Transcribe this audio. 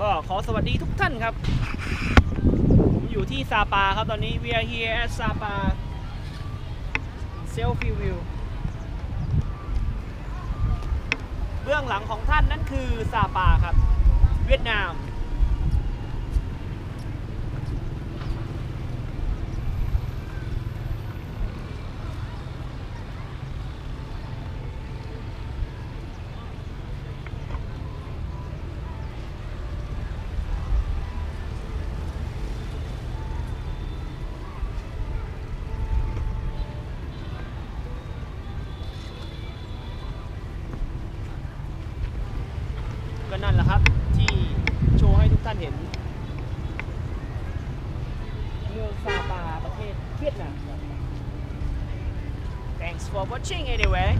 ก็ขอสวัสดีทุกท่านครับ ผมอยู่ที่ซาปาครับตอนนี้ we are here at ซาปา selfie view เบื้องหลังของท่านนั่นคือซาปาครับ เวียดนาม Thanks for watching anyway.